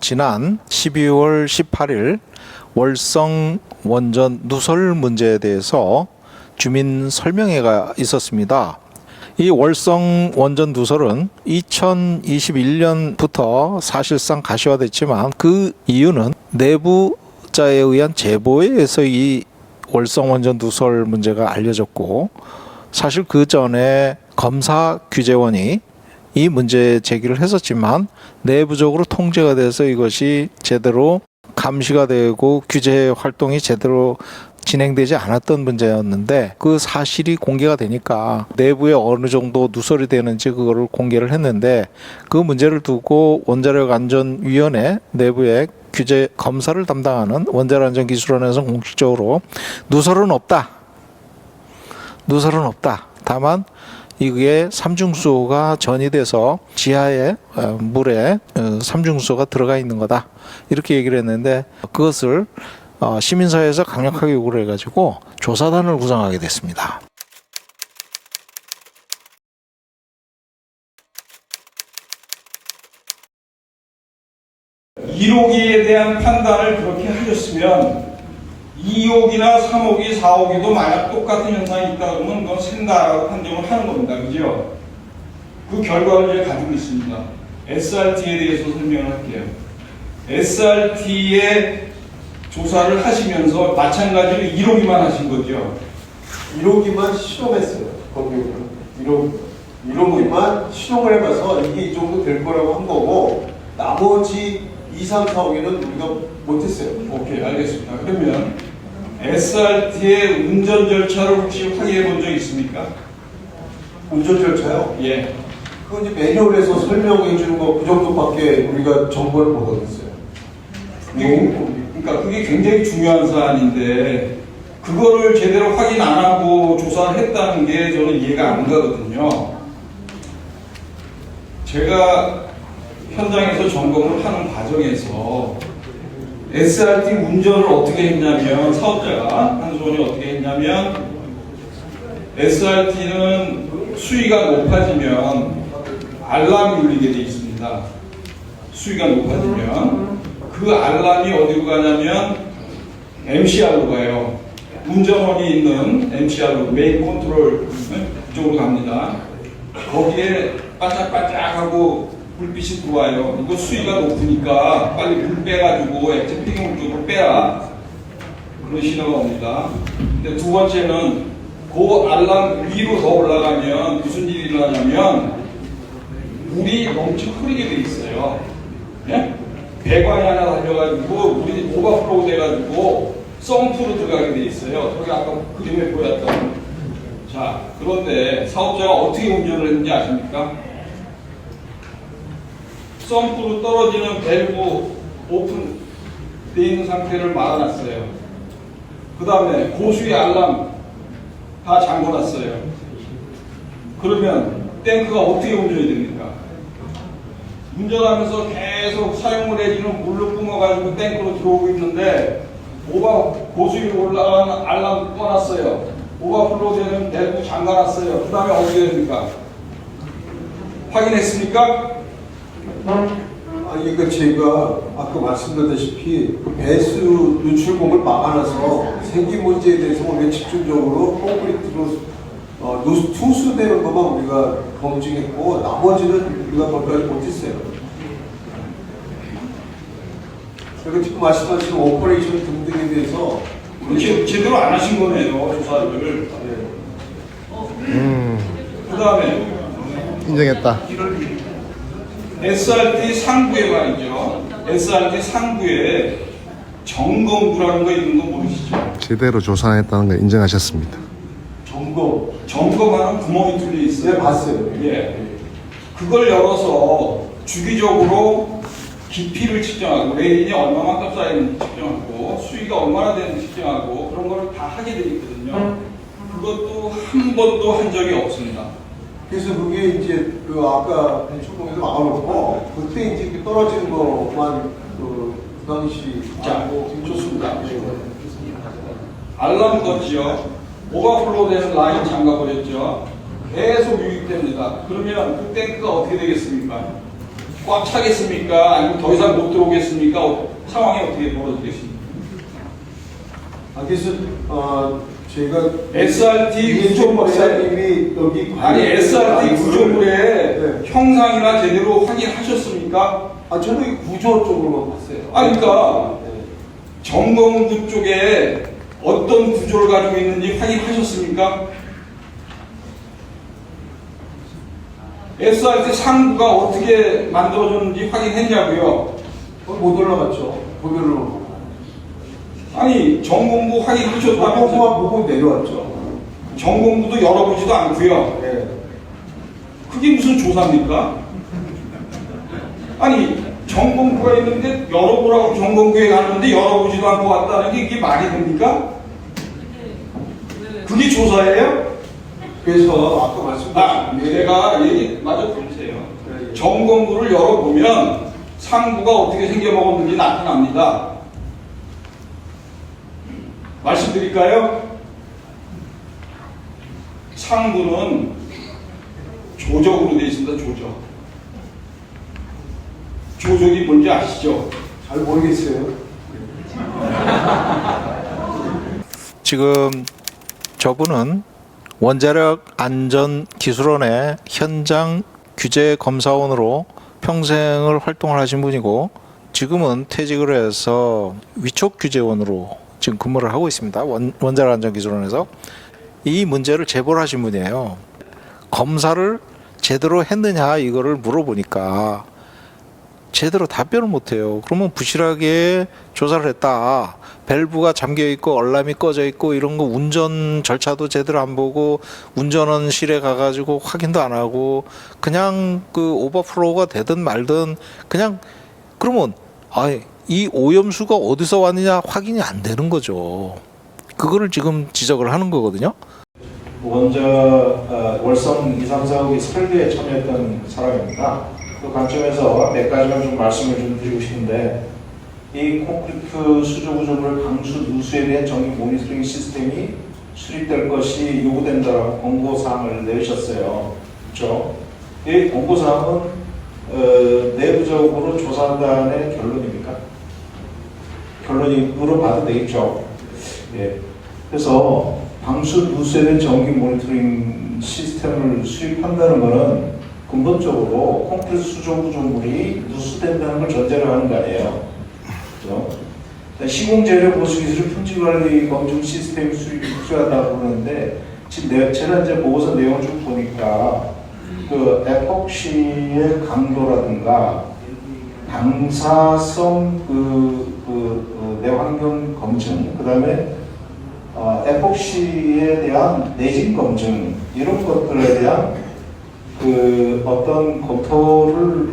지난 12월 18일 월성 원전 누설 문제에 대해서 주민 설명회가 있었습니다. 이 월성 원전 누설은 2021년부터 사실상 가시화됐지만 그 이유는 내부자에 의한 제보에 의해서 이 월성 원전 누설 문제가 알려졌고 사실 그 전에 검사 규제원이 이 문제 제기를 했었지만 내부적으로 통제가 돼서 이것이 제대로 감시가 되고 규제 활동이 제대로 진행되지 않았던 문제였는데 그 사실이 공개가 되니까 내부에 어느 정도 누설이 되는지 그거를 공개를 했는데 그 문제를 두고 원자력 안전위원회 내부에 규제 검사를 담당하는 원자력 안전기술원에서 공식적으로 누설은 없다. 누설은 없다. 다만 이게 삼중수소가 전이 돼서 지하에 어, 물에 어, 삼중수소가 들어가 있는 거다 이렇게 얘기를 했는데 그것을 어, 시민사회에서 강력하게 요구를 해가지고 조사단을 구성하게 됐습니다. 1호기에 대한 판단을 그렇게 하셨으면 2호기나 3호기, 4호기도 만약 똑같은 현상이 있다 그러면 그건 샌다라고 판정을 하는 겁니다. 그죠? 그 결과를 이제 가지고 있습니다. SRT에 대해서 설명을 할게요. SRT의 조사를 하시면서 마찬가지로 1호기만 하신 거죠. 1호기만 실험했어요. 법률은. 1호, 1호기만 실험을 해봐서 이게 이 정도 될 거라고 한 거고 나머지 2, 3, 4, 5기는 우리가 못했어요. 오케이, 알겠습니다. 그러면 SRT의 운전 절차를 혹시 확인해 본 적 있습니까? 운전 절차요. 예. 그건 이제 매뉴얼에서 설명해 주는 거 그 정도밖에 우리가 정보를 못 얻었어요. 그게- 그러니까 그게 굉장히 중요한 사안인데 그거를 제대로 확인 안 하고 조사를 했다는 게 저는 이해가 안 가거든요. 제가 현장에서 점검을 하는 과정에서 SRT 운전을 어떻게 했냐면 사업자가 한수원이 어떻게 했냐면 SRT는 수위가 높아지면 알람이 울리게 돼 있습니다. 수위가 높아지면 그 알람이 어디로 가냐면 MCR로 가요. 운전원이 있는 MCR로 메인 컨트롤 쪽으로 갑니다. 거기에 반짝반짝하고 불빛이 들어와요. 이거 수위가 높으니까 빨리 물 빼가지고 액체 폐기물 쪽으로 빼라. 그런 신호가 옵니다. 근데 두 번째는 그 알람 위로 더 올라가면 무슨 일이 일어나냐면 물이 넘쳐 흐르게 돼 있어요. 예? 배관이 하나 달려가지고 물이 오버플로우 돼가지고 썬프로 들어가게 돼 있어요. 저기 아까 그림에 보였던. 자, 그런데 사업자가 어떻게 운전을 했는지 아십니까? 썬프로 떨어지는 밸브 오픈 돼 있는 상태를 막아놨어요. 그 다음에 고수의 알람 다 잠궈놨어요. 그러면 탱크가 어떻게 운전이 됩니까? 운전하면서 계속 사용을 해주는 물로 뿜어가지고 탱크로 들어오고 있는데 오바 고수위 올라가는 알람 꺼놨어요. 오버플로우 되는 밸브 잠가놨어요. 그 다음에 어떻게 됩니까? 확인했습니까? 아니, 그 제가 아까 말씀드렸다시피 그 배수 누출공을 막아놔서 생긴 문제에 대해서 우리가 집중적으로 콘크리트로 어, 누- 투수되는 것만 우리가 검증했고 나머지는 우리가 거기까지 못했어요. 그리고 지금 말씀하신 오퍼레이션 등등에 대해서 제, 제대로 안 하신 거네요, 조사를. 네. 그 다음에 인정했다. SRT 상부에 말이죠. SRT 상부에 점검부라는 거 있는 거 모르시죠? 제대로 조사했다는 걸 인정하셨습니다. 점검 점검하는 구멍이 뚫려 있어요. 네 봤어요. 예. 그걸 열어서 주기적으로 깊이를 측정하고 레인이 얼마만큼 쌓이는지 측정하고 수위가 얼마나 되는지 측정하고 그런 걸다 하게 되어 있거든요. 그것도 한 번도 한 적이 없습니다. 그래서 그게 이제 그 아까 배출공에서 막아놓고 그때 이제 그 떨어지는 것만 그, 그 당시 자, 알고 좋습니다. 네. 알람 껐지요. 오버플로우 되는 라인 잠가버렸죠. 계속 유입됩니다. 그러면 그 탱크가 어떻게 되겠습니까? 꽉 차겠습니까? 아니면 더 이상 못 들어오겠습니까? 어, 상황이 어떻게 벌어지겠습니까? 아, 그래서 어, 저희가 SRT 이인종 구조물에 박사님이 여기 아니 SRT 구조물의 네. 형상이나 제대로 확인하셨습니까? 아 저는 이 구조 쪽으로만 봤어요. 아니, 그러니까 네. 점검부 쪽에 어떤 구조를 가지고 있는지 확인하셨습니까? SRT 상부가 어떻게 만들어졌는지 확인했냐고요? 어, 못 올라갔죠. 보별로. 아니 점검부 확인하셨다면서 보고만 보고 내려왔죠. 점검부도 열어보지도 않고요. 네. 그게 무슨 조사입니까? 아니 점검부가 있는데 열어보라고 점검부에 가는데 열어보지도 않고 왔다는 게 이게 말이 됩니까? 그게 조사예요? 그래서 아까 아, 말씀드린 내가 얘기 마저 들으세요. 네, 예. 점검부를 열어보면 상부가 어떻게 생겨먹었는지 나타납니다. 말씀드릴까요? 상부는 조적으로 되어 있습니다. 조적. 조적이 뭔지 아시죠? 잘 모르겠어요. 지금 저분은 원자력 안전 기술원의 현장 규제 검사원으로 평생을 활동을 하신 분이고 지금은 퇴직을 해서 위촉 규제원으로 지금 근무를 하고 있습니다. 원, 원자력 안전기술원에서 이 문제를 제보를 하신 분이에요. 검사를 제대로 했느냐 이거를 물어보니까 제대로 답변을 못해요. 그러면 부실하게 조사를 했다. 밸브가 잠겨 있고 얼람이 꺼져 있고 이런 거 운전 절차도 제대로 안 보고 운전원실에 가가지고 확인도 안 하고 그냥 그 오버플로우가 되든 말든 그냥 그러면 아이 이 오염수가 어디서 왔느냐 확인이 안 되는 거죠. 그거를 지금 지적을 하는 거거든요. 먼저 어, 월성 2, 3, 4호기 설계에 참여했던 사람입니다. 그 관점에서 몇 가지만 좀 말씀을 좀 드리고 싶은데 이 콘크리트 수조 구조물 방수 누수에 대한 정기 모니터링 시스템이 수립될 것이 요구된다라고 권고 사항을 내셨어요. 그렇죠? 이 권고 사항은 어, 내부적으로 조사단의 결론입니까? 결론으로 봐도 되겠죠. 예. 그래서 방수 누수에 정기 모니터링 시스템을 수립한다는 것은 근본적으로 콘크리트 수조 구조물이 누수된다는 걸 전제로 하는 거 아니에요. 그죠? 시공재료 보수기술 품질관리 검증 시스템 수립이 필요하다고 그러는데 지금 내, 제가 이제 보고서 내용을 좀 보니까 그 에폭시의 강도라든가 방사성 그, 그, 그 내환경 검증 그 다음에 어, 에폭시에 대한 내진 검증 이런 것들에 대한 그 어떤 검토를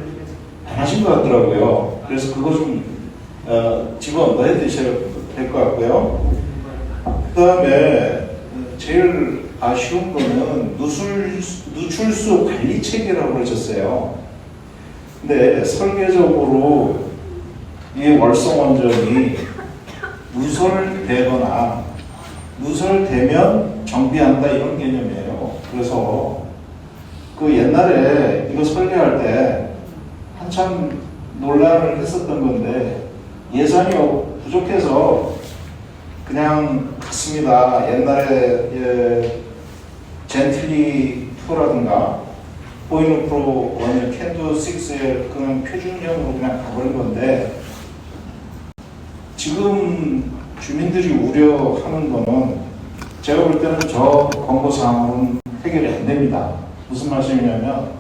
안 하신 것 같더라고요. 그래서 그거 좀 어, 집어 넣어야 되셔야 될 것 같고요. 그 다음에 제일 아쉬운 거는 누출, 누출수 관리 체계라고 그러셨어요. 근데 설계적으로 이 월성 원전이 누설되거나 누설되면 정비한다 이런 개념이에요. 그래서 그 옛날에 이거 설계할 때 한참 논란을 했었던 건데 예산이 부족해서 그냥 갔습니다. 옛날에 예, 젠틀리 2라든가 보이는 프로 원일 캔도 6의 그냥 표준형으로 그냥 가버린 건데 지금 주민들이 우려하는 거는 제가 볼 때는 저 권고 사항은 해결이 안 됩니다. 무슨 말씀이냐면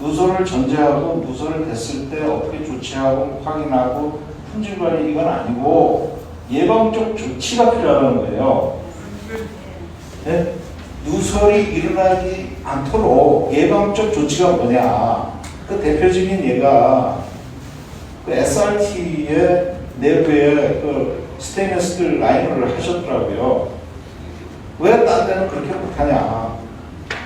누설을 전제하고 누설을 됐을 때 어떻게 조치하고 확인하고 품질 관리 이건 아니고 예방적 조치가 필요하다는 거예요. 네? 누설이 일어나지 않도록 예방적 조치가 뭐냐? 그 대표적인 예가 그 SRT의 내부에 그 스테인리스 라인을 하셨더라고요. 왜 딴 데는 그렇게 못하냐?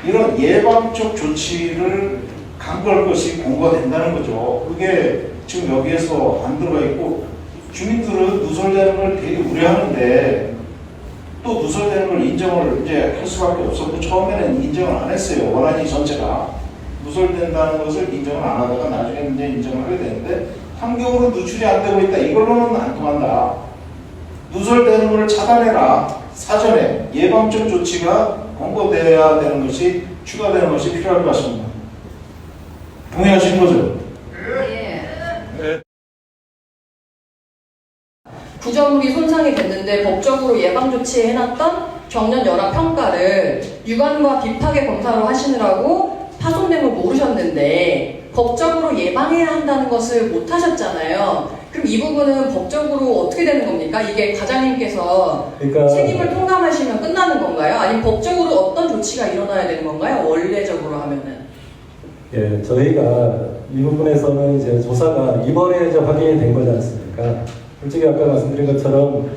이런 예방적 조치를 강구할 것이 공고가 된다는 거죠. 그게 지금 여기에서 안 들어가 있고 주민들은 누설되는 걸 되게 우려하는데 또 누설되는 걸 인정을 이제 할 수밖에 없었고 처음에는 인정을 안 했어요. 원안이 전체가. 누설된다는 것을 인정을 안 하다가 나중에 이제 인정을 하게 되는데 환경으로 누출이 안 되고 있다. 이걸로는 안 통한다. 누설되는 것을 차단해라. 사전에 예방적 조치가 권고돼야 되는 것이 추가되는 것이 필요할 것 같습니다. 동의하시는 거죠? 구조물이 손상이 됐는데 법적으로 예방 조치에 해놨던 경련 열압 평가를 유관과 비파계 검사로 하시느라고 파손된 걸 모르셨는데 법적으로 예방해야 한다는 것을 못 하셨잖아요. 그럼 이 부분은 법적으로 어떻게 되는 겁니까? 이게 과장님께서 그러니까 책임을 통감하시면 끝나는 건가요? 아니면 법적으로 어떤 조치가 일어나야 되는 건가요? 원래적으로 하면은. 예, 저희가 이 부분에서는 이제 조사가 이번에 이제 확인이 된 거지 않습니까? 솔직히 아까 말씀드린 것처럼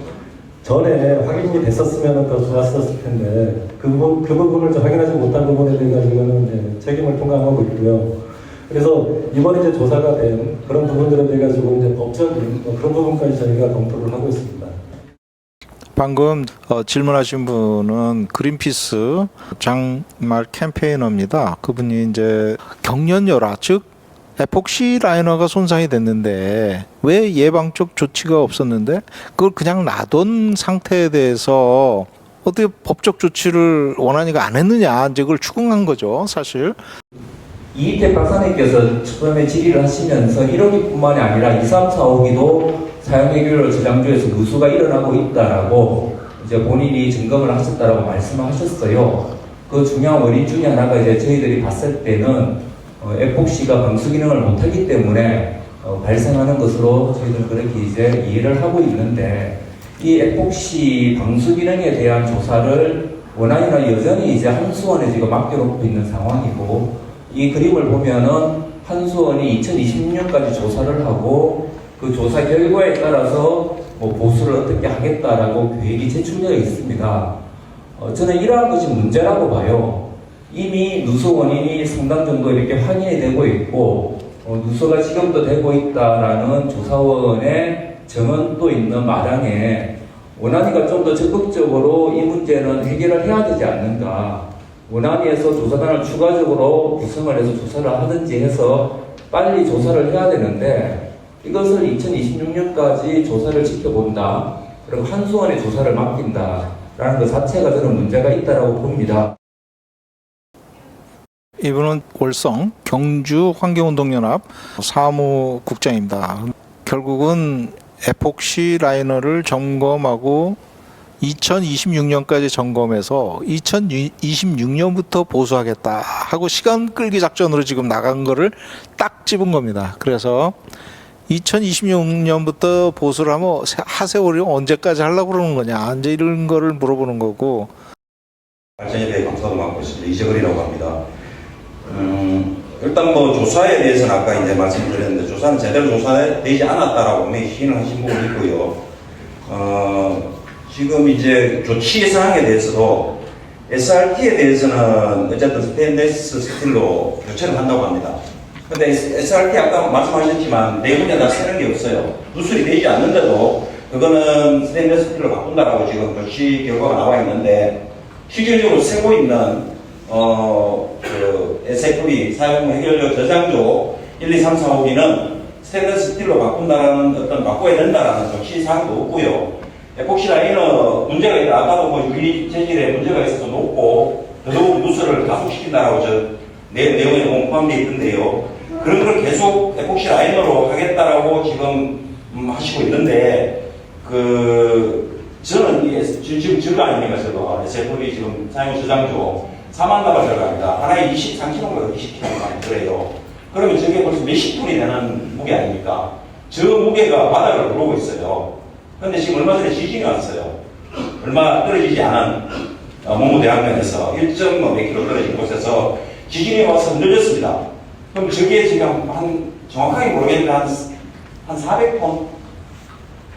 전에 확인이 됐었으면 더 좋았었을 텐데 그, 부분, 그 부분을 좀 확인하지 못한 부분에 대해 가지고는 책임을 통감하고 있고요. 그래서 이번에 이제 조사가 된 그런 부분들에 대해 가지고 이제 법적인 뭐 그런 부분까지 저희가 검토를 하고 있습니다. 방금 어, 질문하신 분은 그린피스 장말 캠페이너입니다. 그분이 이제 경련열화 즉 에폭시 라이너가 손상이 됐는데 왜 예방적 조치가 없었는데 그걸 그냥 놔둔 상태에 대해서 어떻게 법적 조치를 원안이가 안 했느냐 이제 그걸 추궁한 거죠 사실. 이태 박사님께서 처음에 질의를 하시면서 1호기뿐만이 아니라 2, 3, 4호기도 사용 해결 저장소에서 누수가 일어나고 있다라고 이제 본인이 점검을 하셨다라고 말씀을 하셨어요. 그 중요한 원인 중에 하나가 이제 저희들이 봤을 때는 어, 에폭시가 방수 기능을 못하기 때문에 어, 발생하는 것으로 저희들 그렇게 이제 이해를 하고 있는데 이 에폭시 방수 기능에 대한 조사를 원안이나 여전히 이제 한수원에 지금 맡겨놓고 있는 상황이고 이 그림을 보면은 한수원이 2026년까지 조사를 하고 그 조사 결과에 따라서 뭐 보수를 어떻게 하겠다라고 계획이 제출되어 있습니다. 어, 저는 이러한 것이 문제라고 봐요. 이미 누수 원인이 상당 정도 이렇게 확인이 되고 있고 어, 누수가 지금도 되고 있다라는 조사원의 정언도 있는 마당에 원안이가 좀 더 적극적으로 이 문제는 해결을 해야 되지 않는가. 원안위에서 조사단을 추가적으로 구성을 해서 조사를 하든지 해서 빨리 조사를 해야 되는데 이것을 2026년까지 조사를 지켜본다. 그리고 한수원에 조사를 맡긴다 라는 것 자체가 저는 문제가 있다라고 봅니다. 이분은 월성 경주 환경운동연합 사무국장입니다. 결국은 에폭시 라이너를 점검하고 2026년까지 점검해서 2026년부터 보수하겠다 하고 시간 끌기 작전으로 지금 나간 거를 딱 집은 겁니다. 그래서 2026년부터 보수를 하면 하세월이 언제까지 하려고 그러는 거냐 이제 이런 거를 물어보는 거고 발전에 대해 감사도 맡고 있습니다. 이재걸이라고 합니다. 음, 일단 뭐 조사에 대해서는 아까 이제 말씀드렸는데 조사는 제대로 조사되지 않았다라고 분명히 시인을 하신 부분이 있고요. 어, 지금 이제 조치 사항에 대해서도 SRT에 대해서는 어쨌든 스테인레스 스틸로 교체를 한다고 합니다. 근데 SRT 아까 말씀하셨지만 내부에 다 쓰는 게 없어요. 누설이 되지 않는데도 그거는 스테인레스 스틸로 바꾼다라고 지금 조치 결과가 나와 있는데 실질적으로 쓰고 있는 어, 그 SFV 사용 해결료 저장조 1, 2, 3, 4, 5기는 스테인레스 스틸로 바꾼다는 어떤 바꿔야 된다라는 조치 사항도 없고요. 에폭시 라이너 문제가 있다. 아까도 뭐 유리 재질에 문제가 있어서 높고 더더욱 누수를 가속시킨다라고 저 내, 내용에 보면 포함되어 있던데요. 그런 걸 계속 에폭시 라이너로 하겠다라고 지금 음, 하시고 있는데 그 저는 이게 지금 증거 아닙니까 저도 SFV 지금 사용 저장조 4만 달러 들어갑니다. 하나에 23kg인가 20kg 많이 들어요. 그러면 저게 벌써 몇십 톤이 되는 무게 아닙니까? 저 무게가 바닥을 오르고 있어요. 근데 지금 얼마 전에 지진이 왔어요. 얼마 떨어지지 않은 어, 문무대학면에서 1.몇 뭐 킬로 떨어진 곳에서 지진이 와서 흔들렸습니다. 그럼 저게 지금 한 정확하게 모르겠는데 한, 한 400톤?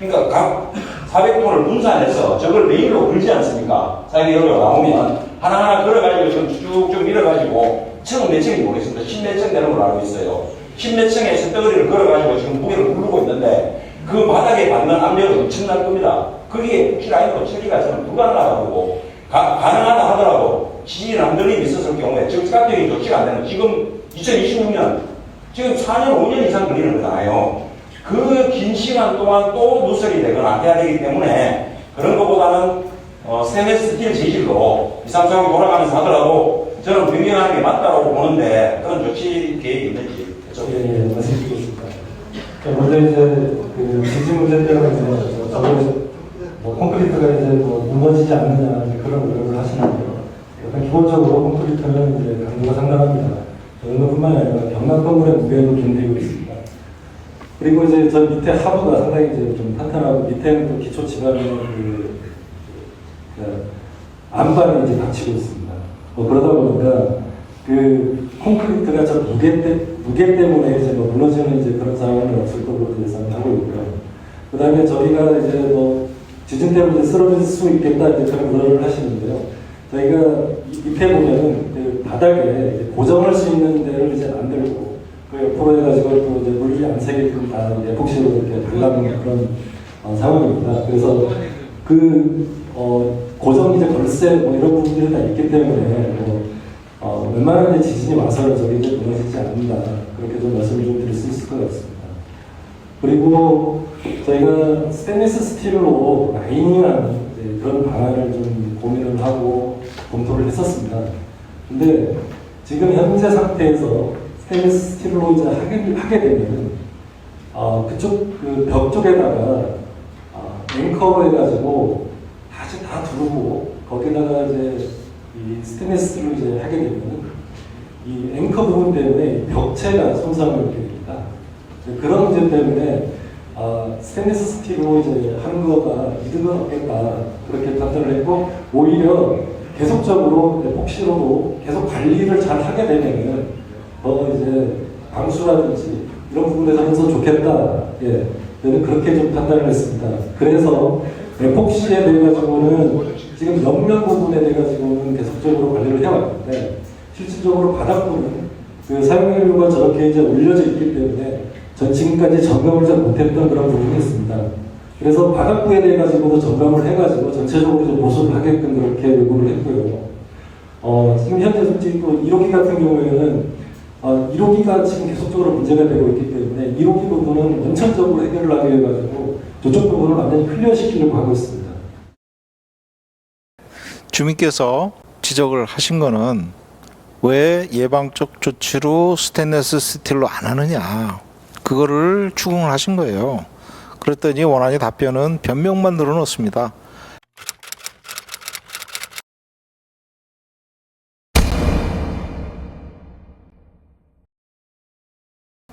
그러니까 각 400톤을 분산해서 저걸 메인으로 걸지 않습니까? 사용이 여기가 나오면 하나하나 걸어가지고 지금 쭉쭉 밀어가지고 층은 몇 층인지 모르겠습니다. 10몇 층 되는 걸로 알고 있어요. 10몇 층의 쇳덩어리를 걸어가지고 지금 무게를 부르고 있는데 그 바닥에 받는 압력은 엄청날 겁니다. 그게 혹시 라인으로 처리가 저는 불가능하다고 보고 가, 가능하다 하더라도 지진이 남들이 있었을 경우에 스카트링이 조치가 안 되는 지금 2026년 지금 4년 5년 이상 걸리는 거잖아요. 그 긴 시간 동안 또 누설이 되거나 해야 되기 때문에 그런 것보다는 어, 스테인레스 스틸 재질로 2, 3, 4, 5 돌아가면서 하더라도 저는 변경하는 게 맞다고 보는데 그런 조치 계획이 있는지 여쭤보겠습니다. 예, 예, 말씀드리겠습니다. 먼저 이제 그 지진 문제 때문에 이제 뭐 콘크리트가 이제 뭐 무너지지 않느냐 그런 노력을 하시는데요. 일단 기본적으로 콘크리트는 이제 강도가 상당합니다. 저 정도뿐만 아니라 경락 건물의 무게도 견디고 있습니다. 그리고 이제 저 밑에 하부가 상당히 이제 좀 탄탄하고 밑에는 또 기초 지방의 그, 그 안반이 이제 닫히고 있습니다. 뭐 그러다 보니까 그 콘크리트가 저 무게 때 무게 때문에 이제 뭐 무너지는 이제 그런 상황은 없을 거로 예상을 하고 있고요. 그 다음에 저희가 이제 뭐 지진 때문에 쓰러질 수 있겠다 이제 그런 우려를 하시는데요. 저희가 이- 밑에 보면은 그 바닥에 고정할 수 있는 데를 이제 만들고 그 옆으로 해가지고 또 이제 물이 안 새게끔 다 에폭시로 이렇게 발라놓은 그런 어, 상황입니다. 그래서 그 어, 고정 이제 걸쇠 뭐 이런 부분들이 다 있기 때문에 뭐 어, 웬만한 지진이 와서는 이제 무너지지 않는다. 그렇게 좀 말씀을 좀 드릴 수 있을 것 같습니다. 그리고 저희가 스테인리스 스틸로 라이닝한 그런 방안을 좀 고민을 하고 검토를 했었습니다. 근데 지금 현재 상태에서 스테인리스 스틸로 이제 하게, 하게 되면 어, 그쪽 그 벽 쪽에다가 어, 앵커로 해가지고 다시 다 두르고 거기다가 이제 이 스테인리스로 이제 하게 되면 이 앵커 부분 때문에 벽체가 손상을 입게 됩니다. 그런 문제 때문에 아, 스테인리스 스틸로 이제 하는 거가 이득은 없겠다 그렇게 판단을 했고 오히려 계속적으로 폭시로도 계속 관리를 잘 하게 되면은 더 이제 방수라든지 이런 부분에서 하면서 좋겠다. 예, 저는 그렇게 좀 판단을 했습니다. 그래서 에폭시에 대해 가지고는 지금 옆면 부분에 대해 가지고는 계속적으로 관리를 해왔는데 실질적으로 바닥부는 그 사용료가 저렇게 이제 올려져 있기 때문에 전 지금까지 점검을 잘 못했던 그런 부분이 있습니다. 그래서 바닥부에 대해 가지고도 점검을 해가지고 전체적으로 좀 보수를 하게끔 그렇게 요구를 했고요. 어, 지금 현재 솔직히 또 1호기 같은 경우에는 어, 1호기가 지금 계속적으로 문제가 되고 있기 때문에 1호기 부분은 원천적으로 해결을 하게 해가지고 저쪽 부분을 완전히 클리어시키려고 하고 있습니다. 주민께서 지적을 하신 거는 왜 예방적 조치로 스테인레스 스틸로 안 하느냐 그거를 추궁을 하신 거예요. 그랬더니 원안이 답변은 변명만 늘어놓습니다.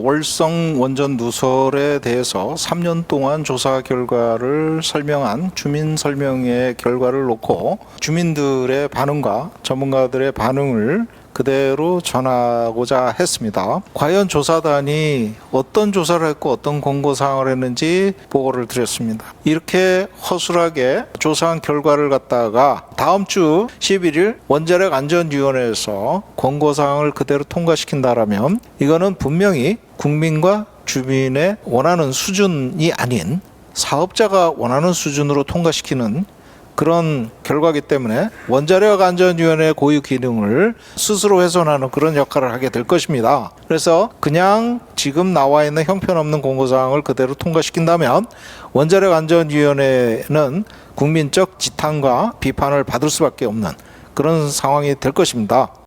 월성 원전 누설에 대해서 3년 동안 조사 결과를 설명한 주민 설명의 결과를 놓고 주민들의 반응과 전문가들의 반응을 그대로 전하고자 했습니다. 과연 조사단이 어떤 조사를 했고 어떤 공고 사항을 했는지 보고를 드렸습니다. 이렇게 허술하게 조사한 결과를 갖다가 다음 주 11일 원자력 안전위원회에서 공고 사항을 그대로 통과시킨다라면 이거는 분명히 국민과 주민의 원하는 수준이 아닌 사업자가 원하는 수준으로 통과시키는 그런 결과기 때문에 원자력 안전위원회 고유 기능을 스스로 훼손하는 그런 역할을 하게 될 것입니다. 그래서 그냥 지금 나와 있는 형편없는 공고사항을 그대로 통과시킨다면 원자력 안전위원회는 국민적 지탄과 비판을 받을 수밖에 없는 그런 상황이 될 것입니다.